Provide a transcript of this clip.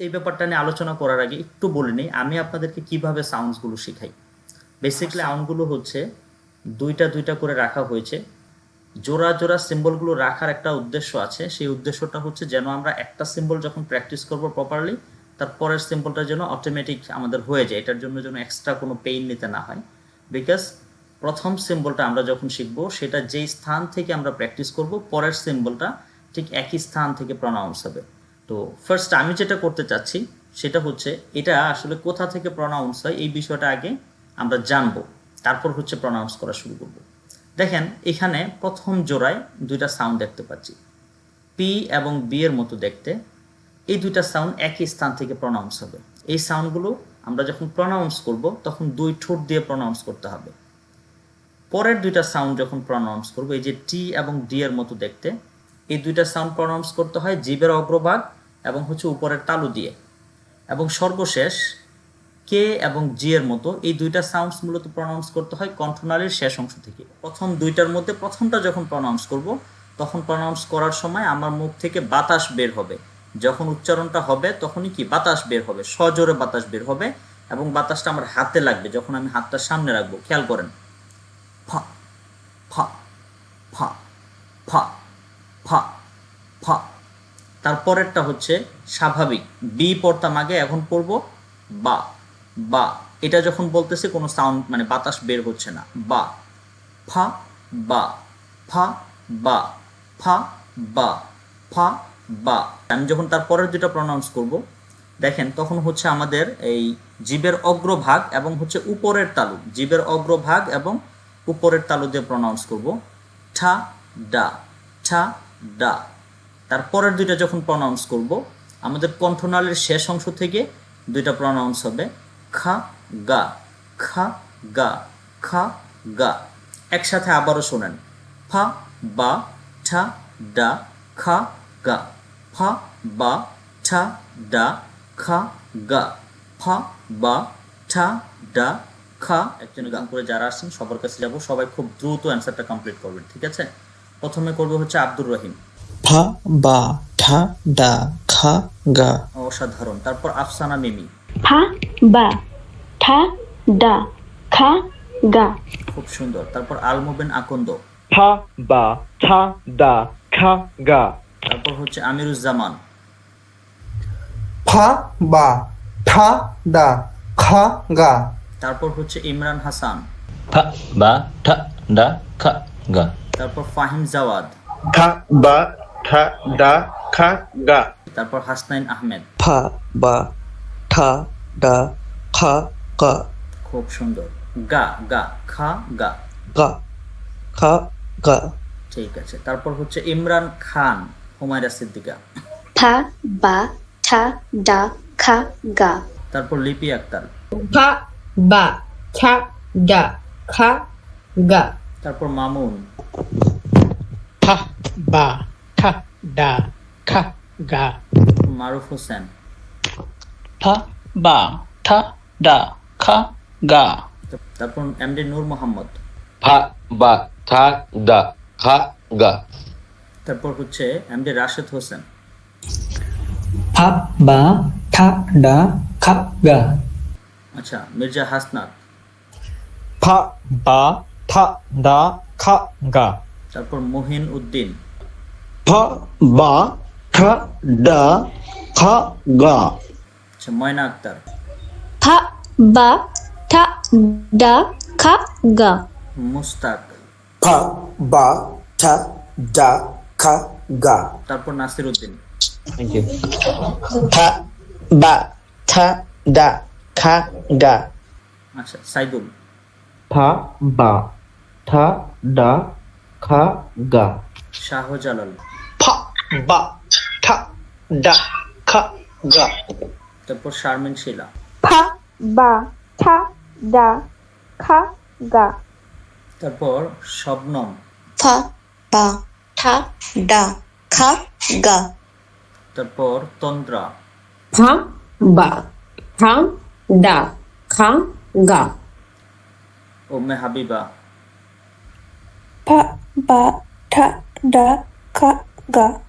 এই ব্যাপারটা নিয়ে আলোচনা করার আগে একটু বলে নিই আমি আপনাদেরকে কীভাবে সাউন্ডসগুলো শেখাই। বেসিক্যালি সাউন্ডগুলো হচ্ছে দুইটা দুইটা করে রাখা হয়েছে। জোড়া জোড়া সিম্বলগুলো রাখার একটা উদ্দেশ্য আছে সেই উদ্দেশ্যটা হচ্ছে যেন আমরা একটা সিম্বল যখন প্র্যাকটিস করব প্রপারলি তার পরের সিম্বলটা যেন অটোমেটিক আমাদের হয়ে যায় এটার জন্য যেন এক্সট্রা কোনো পেইন নিতে না হয়। বিকজ প্রথম সিম্বলটা আমরা যখন শিখব সেটা যেই স্থান থেকে আমরা প্র্যাকটিস করব পরের সিম্বলটা ঠিক একই স্থান থেকে প্রনাউন্স হবে। তো ফার্স্ট আমি যেটা করতে চাচ্ছি, সেটা হচ্ছে এটা আসলে কোথা থেকে প্রনাউন্স হয়, এই বিষয়টা আগে আমরা জানব। তারপর হচ্ছে প্রনাউন্স করা শুরু করব। দেখেন, এখানে প্রথম জোড়ায় দুইটা সাউন্ড দেখতে পাচ্ছি। পি এবং বি এর মতো দেখতে। এই দুইটা সাউন্ড একই স্থান থেকে প্রনাউন্স হবে। এই সাউন্ডগুলো আমরা যখন প্রনাউন্স করব, তখন দুই ঠোঁট দিয়ে প্রনাউন্স করতে হবে। পরের দুইটা সাউন্ড যখন প্রনাউন্স করব, এই যে টি এবং ডি এর মতো দেখতে, এই দুইটা সাউন্ড প্রনাউন্স করতে হয় জিভের অগ্রভাগ এবং হচ্ছে উপরের তালু দিয়ে। এবং সর্বশেষ, কে এবং জি এর মতো এই দুইটা সাউন্ডস মূলত প্রনাউন্স করতে হয় কণ্ঠনালীর শেষ অংশ থেকে। প্রথম দুইটার মধ্যে প্রথমটা যখন প্রনাউন্স করব, তখন প্রনাউন্স করার সময় আমার মুখ থেকে বাতাস বের হবে। যখন উচ্চারণটা হবে, তখনই কি? বাতাস বের হবে, সজোরে বাতাস বের হবে এবং বাতাসটা আমার হাতে লাগবে, যখন আমি হাতটা সামনে রাখব। খেয়াল করেন ফা ফা ফা ফা ফা ফা তারপরেরটা হচ্ছে স্বাভাবিক। বি পড়তাম আগে, এখন পড়ব বা। বা। এটা যখন বলতেছে কোনো সাউন্ড মানে বাতাস বের হচ্ছে না। বা। ফা বা। ফা বা। ফা বা। ফা, বা। আমি যখন তার পরের দুটো প্রনাউন্স করব, দেখেন, তখন হচ্ছে আমাদের এই জীবের অগ্রভাগ এবং হচ্ছে উপরের তালু। জীবের অগ্রভাগ এবং উপরের তালু দিয়ে প্রনাউন্স করব। ঠা, ডা। ঠা, ডা। তারপরের দুইটা যখন প্রনাউন্স করব, আমাদের কণ্ঠনালীর শেষ অংশ থেকে দুইটা প্রনাউন্স হবে খা গা খা গা খা গা। একসাথে আবারও শোনেন, ফা বা ঠা ডা, খা গা। ফা বা ঠা ডা, খা গা। ফা বা ঠা ডা, খা। একজনের গান করে যারা আসছেন, সবার কাছে যাব। সবাই খুব দ্রুত অ্যান্সারটা কমপ্লিট করবেন, ঠিক আছে? প্রথমে করবে হচ্ছে আব্দুর রহিম। ফা বা ঠা ডা খা গা। অসাধারণ। তারপর আফসানা মিমি। ফা বা ঠা ডা খা গা। খুব সুন্দর। তারপর আলমোবেন আকন্দ। ফা বা ঠা দা খা গা। তারপর হচ্ছে আমিরুজ্জামান। ফা বা ঠা দা খা গা। তারপর হচ্ছে ইমরান হাসান। ফা বা ঠা ডা খা গা। তারপর ফাহিম জাওয়াদ। ফা বা ঠা দা খা গা। তারপর হাসনাইন আহমেদ। ফা বা ঠা ডা খা গা খুব সুন্দর। গা গা খা গা। গা খা গা। ঠিক আছে। তারপর হচ্ছে ইমরান খান হুমায়রা সিদ্দিকা। ফা বা ঠা ডা খা গা। তারপর লিপি আক্তার। ফা বা ঠা ডা খা গা। তারপর মামুন। ফা বা। ডা খা গা মারুফ হোসেন। ফা বা ঠা ডা খা গা তারপর এমডি নূর মোহাম্মদ। ফা বা ডা খা গা তারপর হচ্ছে এমডি রাশেদ হোসেন। ফা বা ঠা ডা খা গা আচ্ছা মির্জা হাসনাত। ফা বা দা খা গা তারপর মহিন উদ্দিন। ফা বা ঠা দা খা গা। আচ্ছা ময়না আক্তার। ফা বা ঠা ডা খা গা। মুস্তাক। ফা বা ঠা দা খা গা। তারপর নাসির উদ্দিন থ্যাংক ইউ ফা বা ঠা ডা খা গা। আচ্ছা সাইদুল ফা বা ঠা দা খা গা। শাহজালাল। বা ঠা ডা খা গা। তারপর শারমিন শিলা। ফা বা ঠা ডা খা গা। তারপর শবনম। ফা বা ঠা ডা খা গা। তারপর তন্দ্রা। ফা বা ঠা ডা খা গা। ওমে হাবিবা। ফা বা ঠা ডা খা গা।